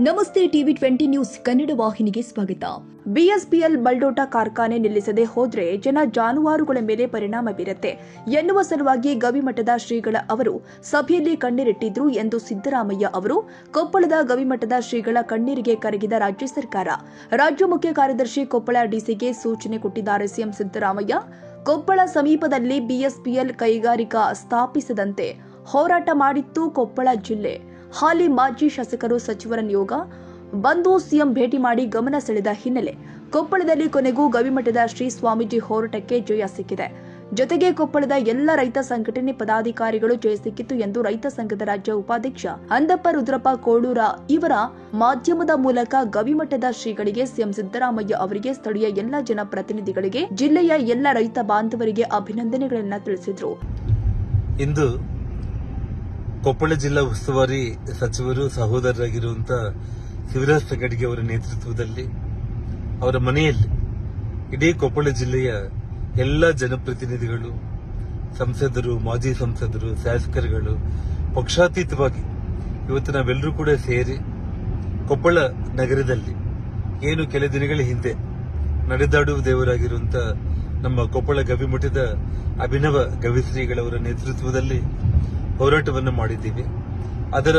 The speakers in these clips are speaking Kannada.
ನಮಸ್ತೆ ಟಿವಿ ಟ್ವೆಂಟಿ ನ್ಯೂಸ್ ಕನ್ನಡ ವಾಹಿನಿಗೆ ಸ್ವಾಗತ. ಬಿಎಸ್ಪಿಎಲ್ ಬಲ್ಡೋಟ ಕಾರ್ಖಾನೆ ನಿಲ್ಲಿಸದೆ ಹೋದ್ರೆ ಜನ ಜಾನುವಾರುಗಳ ಮೇಲೆ ಪರಿಣಾಮ ಬೀರುತ್ತೆ. ಎನ್ನುವ ಸಲುವಾಗಿ ಗವಿಮಠದ ಶ್ರೀಗಳ ಅವರು ಸಭೆಯಲ್ಲಿ ಕಣ್ಣೀರಿಟ್ಟಿದ್ರು ಎಂದು ಸಿದ್ದರಾಮಯ್ಯ ಅವರು. ಕೊಪ್ಪಳದ ಗವಿಮಠದ ಶ್ರೀಗಳ ಕಣ್ಣೀರಿಗೆ ಕರಗಿದ ರಾಜ್ಯ ಸರ್ಕಾರ. ರಾಜ್ಯ ಮುಖ್ಯ ಕಾರ್ಯದರ್ಶಿ ಕೊಪ್ಪಳ ಡಿಸಿಗೆ ಸೂಚನೆ ಕೊಟ್ಟಿದ್ದಾರೆ ಸಿಎಂ ಸಿದ್ದರಾಮಯ್ಯ. ಕೊಪ್ಪಳ ಸಮೀಪದಲ್ಲಿ ಬಿಎಸ್ಪಿಎಲ್ ಕೈಗಾರಿಕಾ ಸ್ಥಾಪಿಸದಂತೆ ಹೋರಾಟ ಮಾಡಿತ್ತು ಕೊಪ್ಪಳ ಜಿಲ್ಲೆ. ಹಾಲಿ ಮಾಜಿ ಶಾಸಕರು ಸಚಿವರ ನಿಯೋಗ ಬಂದು ಸಿಎಂ ಭೇಟಿ ಮಾಡಿ ಗಮನ ಸೆಳೆದ ಹಿನ್ನೆಲೆ ಕೊಪ್ಪಳದಲ್ಲಿ ಕೊನೆಗೂ ಗವಿಮಠದ ಶ್ರೀ ಸ್ವಾಮೀಜಿ ಹೋರಾಟಕ್ಕೆ ಜಯ ಸಿಕ್ಕಿದೆ. ಜೊತೆಗೆ ಕೊಪ್ಪಳದ ಎಲ್ಲ ರೈತ ಸಂಘಟನೆ ಪದಾಧಿಕಾರಿಗಳು ಜಯ ಸಿಕ್ಕಿತು ಎಂದು ರೈತ ಸಂಘದ ರಾಜ್ಯ ಉಪಾಧ್ಯಕ್ಷ ಅಂದಪ್ಪ ರುದ್ರಪ್ಪ ಕೋಳೂರ ಇವರ ಮಾಧ್ಯಮದ ಮೂಲಕ ಗವಿಮಠದ ಶ್ರೀಗಳಿಗೆ ಸಿಎಂ ಸಿದ್ದರಾಮಯ್ಯ ಅವರಿಗೆ ಸ್ಥಳೀಯ ಎಲ್ಲ ಜನಪ್ರತಿನಿಧಿಗಳಿಗೆ ಜಿಲ್ಲೆಯ ಎಲ್ಲ ರೈತ ಬಾಂಧವರಿಗೆ ಅಭಿನಂದನೆಗಳನ್ನ ತಿಳಿಸಿದರು. ಇಂದು ಕೊಪ್ಪಳ ಜಿಲ್ಲಾ ಉಸ್ತುವಾರಿ ಸಚಿವರು ಸಹೋದರರಾಗಿರುವಂತ ಶಿವರಾಜ್ ತಗಡಿಗೆ ಅವರ ನೇತೃತ್ವದಲ್ಲಿ ಅವರ ಮನೆಯಲ್ಲಿ ಇಡೀ ಕೊಪ್ಪಳ ಜಿಲ್ಲೆಯ ಎಲ್ಲ ಜನಪ್ರತಿನಿಧಿಗಳು, ಸಂಸದರು, ಮಾಜಿ ಸಂಸದರು, ಶಾಸಕರುಗಳು, ಪಕ್ಷಾತೀತವಾಗಿ ಇವತ್ತು ನಾವೆಲ್ಲರೂ ಕೂಡ ಸೇರಿ ಕೊಪ್ಪಳ ನಗರದಲ್ಲಿ ಏನು ಕೆಲ ದಿನಗಳ ಹಿಂದೆ ನಡೆದಾಡುವ ದೇವರಾಗಿರುವಂತ ನಮ್ಮ ಕೊಪ್ಪಳ ಗವಿಮಠದ ಅಭಿನವ ಗವಿಶ್ರೀಗಳವರ ನೇತೃತ್ವದಲ್ಲಿ ಹೋರಾಟವನ್ನು ಮಾಡಿದ್ದೀವಿ. ಅದರ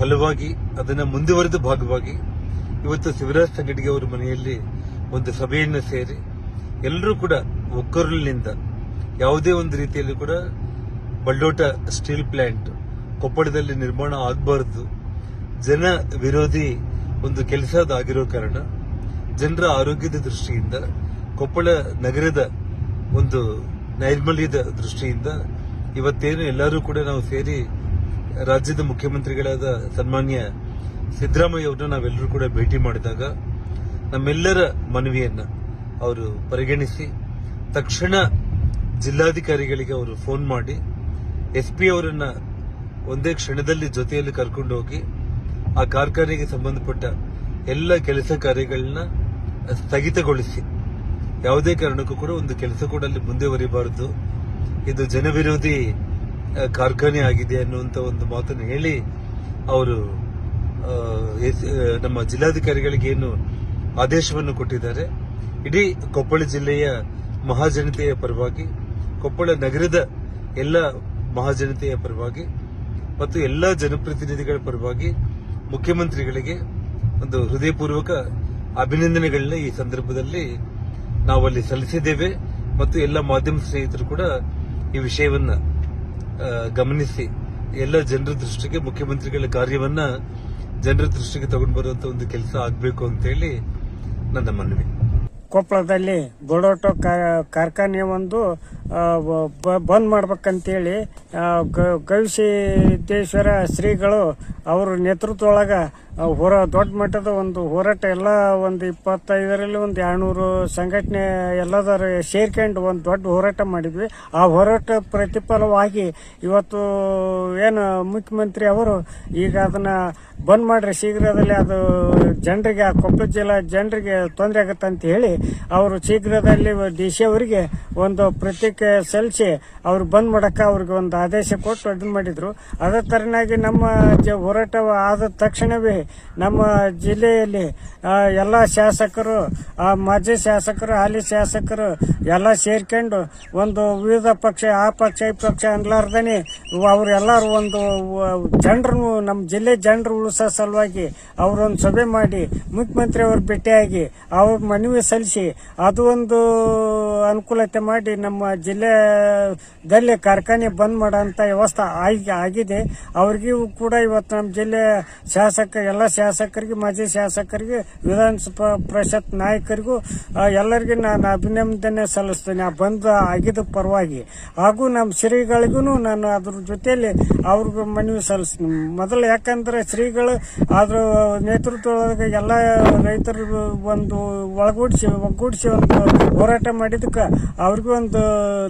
ಫಲವಾಗಿ, ಅದನ್ನು ಮುಂದುವರೆದ ಭಾಗವಾಗಿ ಇವತ್ತು ಶಿವರಾಜ್ ಸಂಗಡಿಗೆ ಅವರ ಮನೆಯಲ್ಲಿ ಒಂದು ಸಭೆಯನ್ನು ಸೇರಿ ಎಲ್ಲರೂ ಕೂಡ ಒಕ್ಕರಲಿನಿಂದ ಯಾವುದೇ ಒಂದು ರೀತಿಯಲ್ಲಿ ಕೂಡ ಬಳ್ಳೋಟ ಸ್ಟೀಲ್ ಪ್ಲಾಂಟ್ ಕೊಪ್ಪಳದಲ್ಲಿ ನಿರ್ಮಾಣ ಆಗಬಾರದು, ಜನ ವಿರೋಧಿ ಒಂದು ಕೆಲಸ ಆಗಿರೋ ಕಾರಣ ಜನರ ಆರೋಗ್ಯದ ದೃಷ್ಟಿಯಿಂದ ಕೊಪ್ಪಳ ನಗರದ ಒಂದು ನೈರ್ಮಲ್ಯದ ದೃಷ್ಟಿಯಿಂದ ಇವತ್ತೇನು ಎಲ್ಲರೂ ಕೂಡ ನಾವು ಸೇರಿ ರಾಜ್ಯದ ಮುಖ್ಯಮಂತ್ರಿಗಳಾದ ಸನ್ಮಾನ್ಯ ಸಿದ್ದರಾಮಯ್ಯ ಅವರನ್ನ ನಾವೆಲ್ಲರೂ ಕೂಡ ಭೇಟಿ ಮಾಡಿದಾಗ ನಮ್ಮೆಲ್ಲರ ಮನವಿಯನ್ನ ಅವರು ಪರಿಗಣಿಸಿ, ತಕ್ಷಣ ಜಿಲ್ಲಾಧಿಕಾರಿಗಳಿಗೆ ಅವರು ಫೋನ್ ಮಾಡಿ ಎಸ್ ಪಿ ಅವರನ್ನ ಒಂದೇ ಕ್ಷಣದಲ್ಲಿ ಜೊತೆಯಲ್ಲಿ ಕರ್ಕೊಂಡು ಹೋಗಿ ಆ ಕಾರ್ಖಾನೆಗೆ ಸಂಬಂಧಪಟ್ಟ ಎಲ್ಲ ಕೆಲಸ ಕಾರ್ಯಗಳನ್ನ ಸ್ಥಗಿತಗೊಳಿಸಿ. ಯಾವುದೇ ಕಾರಣಕ್ಕೂ ಕೂಡ ಒಂದು ಕೆಲಸ ಕೂಡ ಅಲ್ಲಿ ಮುಂದುವರಿಬಾರದು ಇದು ಜನವಿರೋಧಿ ಕಾರ್ಖಾನೆ ಆಗಿದೆ ಅನ್ನುವಂತ ಒಂದು ಮಾತನ್ನು ಹೇಳಿ ಅವರು ನಮ್ಮ ಜಿಲ್ಲಾಧಿಕಾರಿಗಳಿಗೆ ಏನು ಆದೇಶವನ್ನು ಕೊಟ್ಟಿದ್ದಾರೆ. ಇಡೀ ಕೊಪ್ಪಳ ಜಿಲ್ಲೆಯ ಮಹಾಜನತೆಯ ಪರವಾಗಿ, ಕೊಪ್ಪಳ ನಗರದ ಎಲ್ಲ ಮಹಾಜನತೆಯ ಪರವಾಗಿ ಮತ್ತು ಎಲ್ಲ ಜನಪ್ರತಿನಿಧಿಗಳ ಪರವಾಗಿ ಮುಖ್ಯಮಂತ್ರಿಗಳಿಗೆ ಒಂದು ಹೃದಯಪೂರ್ವಕ ಅಭಿನಂದನೆಗಳನ್ನ ಈ ಸಂದರ್ಭದಲ್ಲಿ ನಾವು ಅಲ್ಲಿ ಸಲ್ಲಿಸಿದ್ದೇವೆ. ಮತ್ತು ಎಲ್ಲ ಮಾಧ್ಯಮ ಸ್ನೇಹಿತರು ಕೂಡ ಈ ವಿಷಯವನ್ನ ಗಮನಿಸಿ. ಎಲ್ಲ ಜನರ ದೃಷ್ಟಿಗೆ, ಮುಖ್ಯಮಂತ್ರಿಗಳ ಕಾರ್ಯವನ್ನ ಜನರ ದೃಷ್ಟಿಗೆ ತಗೊಂಡು ಬರುವಂತ ಒಂದು ಕೆಲಸ ಆಗಬೇಕು ಅಂತ ಹೇಳಿ ನನ್ನ ಮನವಿ. ಕೊಪ್ಪಳದಲ್ಲಿ ಬೋಡೋಟೋ ಕಾರ್ಖಾನೆ ಒಂದು ಬಂದ್ ಮಾಡ್ಬೇಕಂತೇಳಿ ಗವಿಸಿದ್ದೇಶ್ವರ ಶ್ರೀಗಳು ಅವ್ರ ನೇತೃತ್ವ ಒಳಗ ಹೋರ, ದೊಡ್ಡ ಮಟ್ಟದ ಒಂದು ಹೋರಾಟ ಎಲ್ಲ ಒಂದು ಇಪ್ಪತ್ತೈದರಲ್ಲಿ ಒಂದು ಎರಡ್ನೂರು ಸಂಘಟನೆ ಎಲ್ಲದರ ಸೇರ್ಕೊಂಡು ಒಂದು ದೊಡ್ಡ ಹೋರಾಟ ಮಾಡಿದ್ವಿ. ಆ ಹೋರಾಟ ಪ್ರತಿಫಲವಾಗಿ ಇವತ್ತು ಏನು ಮುಖ್ಯಮಂತ್ರಿ ಅವರು ಈಗ ಅದನ್ನ ಬಂದ್ ಮಾಡ್ರಿ, ಶೀಘ್ರದಲ್ಲಿ ಅದು ಜನರಿಗೆ, ಆ ಕೊಪ್ಪಳ ಜಿಲ್ಲಾ ಜನರಿಗೆ ತೊಂದರೆ ಆಗುತ್ತೆ ಅಂತ ಹೇಳಿ ಅವರು ಶೀಘ್ರದಲ್ಲಿ ಡಿ ಸಿ ಅವರಿಗೆ ಒಂದು ಪ್ರತಿಕ್ರಿಯೆ ಸಲ್ಲಿಸಿ ಅವ್ರು ಬಂದ್ ಮಾಡಕ್ಕೆ ಅವ್ರಿಗೆ ಒಂದು ಆದೇಶ ಕೊಟ್ಟು ಅದನ್ನ ಮಾಡಿದ್ರು. ಅದೇ ತರನಾಗಿ ನಮ್ಮ ಜ- ಹೋರಾಟ ಆದ ತಕ್ಷಣವೇ ನಮ್ಮ ಜಿಲ್ಲೆಯಲ್ಲಿ ಎಲ್ಲ ಶಾಸಕರು ಮಾಜಿ ಶಾಸಕರು, ಹಾಲಿ ಶಾಸಕರು ಎಲ್ಲ ಸೇರ್ಕೊಂಡು ಒಂದು ವಿವಿಧ ಪಕ್ಷ, ಆ ಪಕ್ಷ, ಈ ಪಕ್ಷ ಅನ್ಲಾರ್ದನೆ ಅವರೆಲ್ಲರೂ ಒಂದು ಜನರು, ನಮ್ಮ ಜಿಲ್ಲೆ ಜನರು ಉಳಿಸೋ ಸಲುವಾಗಿ ಅವರೊಂದು ಸಭೆ ಮಾಡಿ ಮುಖ್ಯಮಂತ್ರಿ ಅವರು ಭೇಟಿಯಾಗಿ ಅವ್ರ ಮನವಿ ಸಲ್ಲಿಸಿ ಅದು ಒಂದು ಅನುಕೂಲತೆ ಮಾಡಿ ನಮ್ಮ ಜಿಲ್ಲೆದಲ್ಲಿ ಕಾರ್ಖಾನೆ ಬಂದ್ ಮಾಡೋಂಥ ವ್ಯವಸ್ಥೆ ಆಗಿ ಆಗಿದೆ. ಅವ್ರಿಗೂ ಕೂಡ ಇವತ್ತು ನಮ್ಮ ಜಿಲ್ಲೆ ಶಾಸಕ, ಎಲ್ಲ ಶಾಸಕರಿಗೆ, ಮಾಜಿ ಶಾಸಕರಿಗೆ, ವಿಧಾನಸಭಾ ಪರಿಷತ್ ನಾಯಕರಿಗೂ ಎಲ್ಲರಿಗೂ ನಾನು ಅಭಿನಂದನೆ ಸಲ್ಲಿಸ್ತೇನೆ. ಆ ಬಂದ್ ಆಗಿದ್ದ ಪರವಾಗಿ. ಹಾಗೂ ನಮ್ಮ ಶ್ರೀಗಳಿಗೂ ನಾನು ಅದ್ರ ಜೊತೆಯಲ್ಲಿ ಅವ್ರಿಗೂ ಮನವಿ ಸಲ್ಲಿಸ್ತೀನಿ. ಮೊದಲು ಯಾಕಂದ್ರೆ ಶ್ರೀಗಳು ಅದ್ರ ನೇತೃತ್ವದೊಳಗೆ ಎಲ್ಲ ರೈತರು ಒಂದು ಒಳಗೂಡಿಸಿ, ಒಗ್ಗೂಡಿಸಿ ಒಂದು ಹೋರಾಟ ಮಾಡಿದಕ್ಕೆ ಅವ್ರಿಗೂ ಒಂದು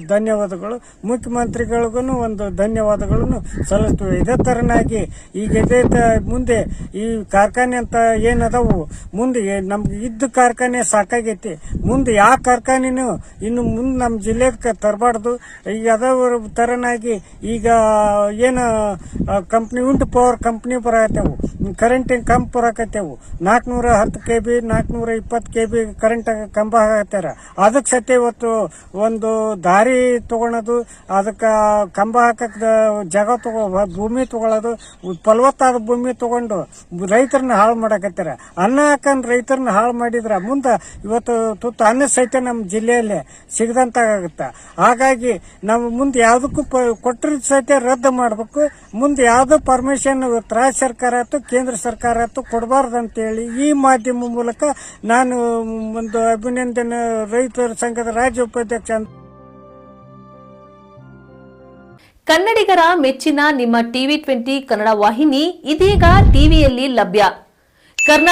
ಧನ್ಯವಾದಗಳು. ಮುಖ್ಯಮಂತ್ರಿಗಳಿಗೂ ಒಂದು ಧನ್ಯವಾದಗಳನ್ನು ಸಲ್ಲಿಸ್ತೀವಿ. ಇದೇ ತರನಾಗಿ ಈಗ ಇದೇ ಮುಂದೆ ಈ ಕಾರ್ಖಾನೆ ಅಂತ ಏನದಾವು? ಮುಂದೆ ನಮ್ಗೆ ಇದ್ದ ಕಾರ್ಖಾನೆ ಸಾಕಾಗೈತಿ. ಮುಂದೆ ಯಾವ ಕಾರ್ಖಾನೆನೂ ಇನ್ನು ಮುಂದೆ ನಮ್ಮ ಜಿಲ್ಲೆಗೆ ತರಬಾರ್ದು. ಈಗ ಅದಾವ ತರನಾಗಿ ಈಗ ಏನು ಕಂಪ್ನಿ ಉಂಟು ಪವರ್ ಕಂಪ್ನಿ ಬರಕತ್ತೇವು ಕರೆಂಟಿನ ಕಂಪ್ ಬರಕತ್ತೇವು ನಾಲ್ಕುನೂರ ಹತ್ತು ಕೆ ಬಿ ನಾಲ್ಕುನೂರ ಇಪ್ಪತ್ತು ಕೆ ಬಿ ಕರೆಂಟ್ ಕಂಬ ಹಾಕತ್ತಾರ ಅದಕ್ಕೆ ಸತ್ಯ ಇವತ್ತು ಒಂದು ದಾರಿ ತಗೊಳೋದು, ಅದಕ್ಕೆ ಕಂಬ ಹಾಕಕ್ ಜಾಗ ತಗೋ, ಭೂಮಿ ತಗೊಳ್ಳೋದು ಫಲವತ್ತಾದ ಭೂಮಿ ತಗೊಂಡು ರೈತರನ್ನ ಹಾಳು ಮಾಡಕತ್ತಾರ? ಅನ್ನ ಹಾಕಂದ್ ರೈತರನ್ನ ಹಾಳು ಮಾಡಿದ್ರ ಮುಂದೆ ಇವತ್ತು ತುತ್ತು ಅನ್ನ ಸಹಿತ ನಮ್ಮ ಜಿಲ್ಲೆಯಲ್ಲೇ ಸಿಗದಂತಾಗತ್ತೆ ಹಾಗಾಗಿ ನಾವು ಮುಂದೆ ಯಾವುದಕ್ಕೂ ಕೊಟ್ಟರ ಸಹಿತ ರದ್ದು ಮಾಡಬೇಕು, ಮುಂದೆ ಯಾವುದೋ ಪರ್ಮಿಷನ್ ರಾಜ್ಯ ಸರ್ಕಾರ ಆಯ್ತು ಕೇಂದ್ರ ಸರ್ಕಾರ ಆಯ್ತು ಕೊಡಬಾರ್ದು ಅಂತೇಳಿ ಈ ಮಾಧ್ಯಮ ಮೂಲಕ ನಾನು ಒಂದು ಅಭಿನಂದನೆ, ರೈತರ ಸಂಘದ ರಾಜ್ಯ ಉಪಾಧ್ಯಕ್ಷ ಅಂತ ಕನ್ನಡಿಗರ ಮೆಚ್ಚಿನ ನಿಮ್ಮ ಟಿವಿ ಟ್ವೆಂಟಿ ಕನ್ನಡ ವಾಹಿನಿ ಇದೀಗ ಟಿವಿಯಲ್ಲಿ ಲಭ್ಯ. ಕರ್ನಾಟಕ